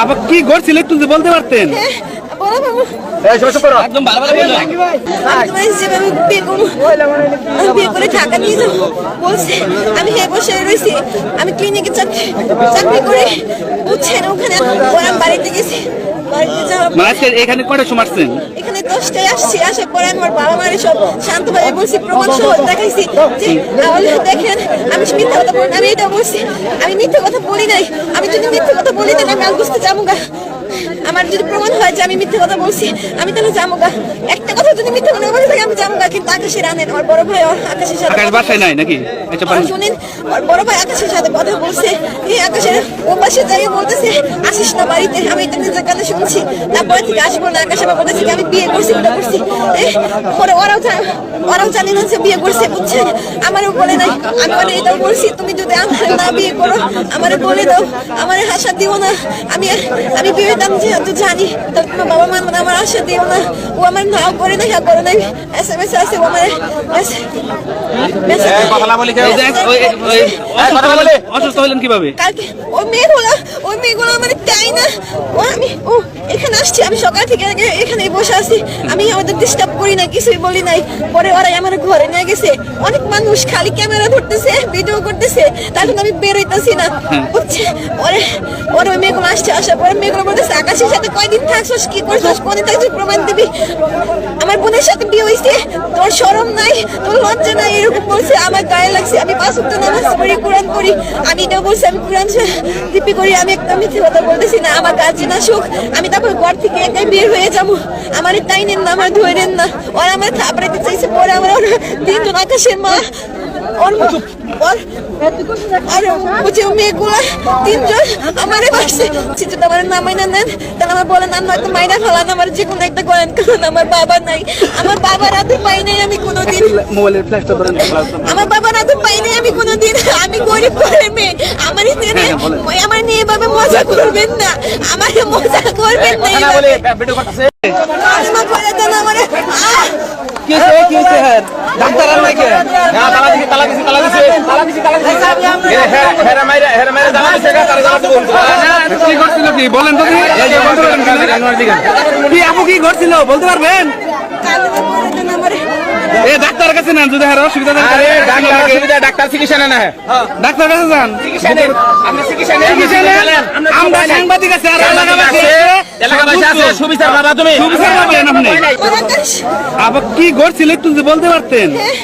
আবার কি করছিল একটু বলতে পারতেন? একদম বিয়ে করে ঢাকা নিয়ে যাব। বলছে আমি হে বসে রয়েছি আমি ক্লিনিকে চাকরি চাকরি করে বুঝছেন ওখানে ওরা বাড়িতে গেছি। বাড়িতে মানে এখানে কটা সময় আসছেন? এখানে আসছি, আসার পরে আমার বাবা মারে সব শান্তভাবে বলছি, প্রমাণ সহ দেখাইছি দেখেন, আমি মিথ্যা কথা বলি, আমি এটা বলছি, আমি মিথ্যা কথা বলি নাই। আমি যদি মিথ্যা কথা বলি তাহলে আমি বুঝতে যাব গা। আমার যদি প্রমাণ হয় যে আমি মিথ্যা কথা বলছি আমি তাহলে যাব গা একটা কথা যদি মিথ্যা কথা বলে থাকি আমি যাব গা কিন্তু আকাশের আনেন আমার বড় ভাই আকাশের সাথে আকাশ বাসায় নাই নাকি? আচ্ছা শুনেন আর বড় ভাই আকাশের সাথে কথা বলছে এই আকাশের ও পাশে যাই বলতেছে আসিস না বাড়িতে আমি এটা নিজের কানে শুনছি তারপরে থেকে আসব না আকাশে আবার বলতেছে আমি বিয়ে করছি ওটা করছি। পরে ওরাও ওরাও জানে না যে বিয়ে করছে বুঝছেন? আমারও বলে নাই আমি মানে এটাও বলছি তুমি যদি আমার না বিয়ে করো আমারে বলে দাও আমার হাসা দিও না আমি আমি বিয়ে দাম যেহেতু জানি তোমার বাবা মা মানে আমার আশা দিও না। ও আমার নাও করে না হ্যাঁ করে নাই এস এম এস আছে ও আমার মেসেজ এই যে ওই- ওই- অসুস্থ হলেন- কীভাবে? কালকে মেয়ে মেয়েগুলো ওই মেয়েগুলো মানে তাই না। ও আমি ও এখানে আসছি আমি সকাল থেকে আগে এখানেই বসে আছি। আমি ওদের ডিস্টার্ব করি না কিছুই বলি নাই। পরে ওরাই আমার ঘরে নিয়ে গেছে। অনেক মানুষ খালি ক্যামেরা ধরতেছে ভিডিও করতেছে। তার জন্য আমি বেরোইতেছি না। বুঝছে? পরে ওর ওই মেয়েগুলো আসছে আসার পরে মেয়েগুলো বলতেছে আকাশের সাথে কয়দিন থাকছিস কি করছিস কোনদিন থাকছিস প্রমাণ দিবি? আমার বোনের সাথে বিয়ে হয়েছে তোর সরম নাই তোর লজ্জা নাই এরকম বলছে আমার গায়ে লাগছে আমি পাঁচ উত্তর নামাজ পড়ি কোরআন পড়ি আমি এটাও বলছি আমি কোরআন দিপি করি আমি একটা মিথ্যে কথা বলতেছি না আমার গার্জেন আসুক আমি তারপর ঘর থেকে একাই বের হয়ে যাব। আমার তাই নেন না আমার ধরেন না। ওরা আমার থাপড়াইতে চাইছে পরে আমার ওরা তিনজন আকাশের মা। ওর ওর আর ওই যে তিনজন আমারে আমার নামাই না নেন তাহলে আমার বলেন আর নয়তো মাইনা ফেলান আমার যে কোনো একটা করেন কারণ আমার বাবা নাই। আমার পাই নাই আমি কোনোদিন। আমার বাবার নাই আমি গরিব করে মেয়ে। আমার নিয়ে আমার নিয়ে এভাবে মজা করবেন না। আমার মজা করবেন না আমারে! কি হয়েছে কি হয়েছে হ্যাঁ? ডাক্তার আর নাই কে? কি ঘটছিল কি? বলেন তো কি? বলতে পারবেন কি? কি আপু কি ঘটছিল বলতে পারবেন কালিমা করে দেন আমারে এ ডাক্তার কাছে নেন যদি আর অসুবিধা থাকে ডাক্তার চিকিৎসা নেন হ্যাঁ। ডাক্তার কাছে যান। আপনি চিকিৎসা চিকিৎসা নেন। আমরা সাংবাদিক আছে আর এলাকাবাসী আছে। এলাকাবাসী আছে। সুবিচার বাবা তুমি। সুবিচার পাবেন আপনি। আবার কি করছিলেন একটু বলতে পারতেন। হ্যাঁ,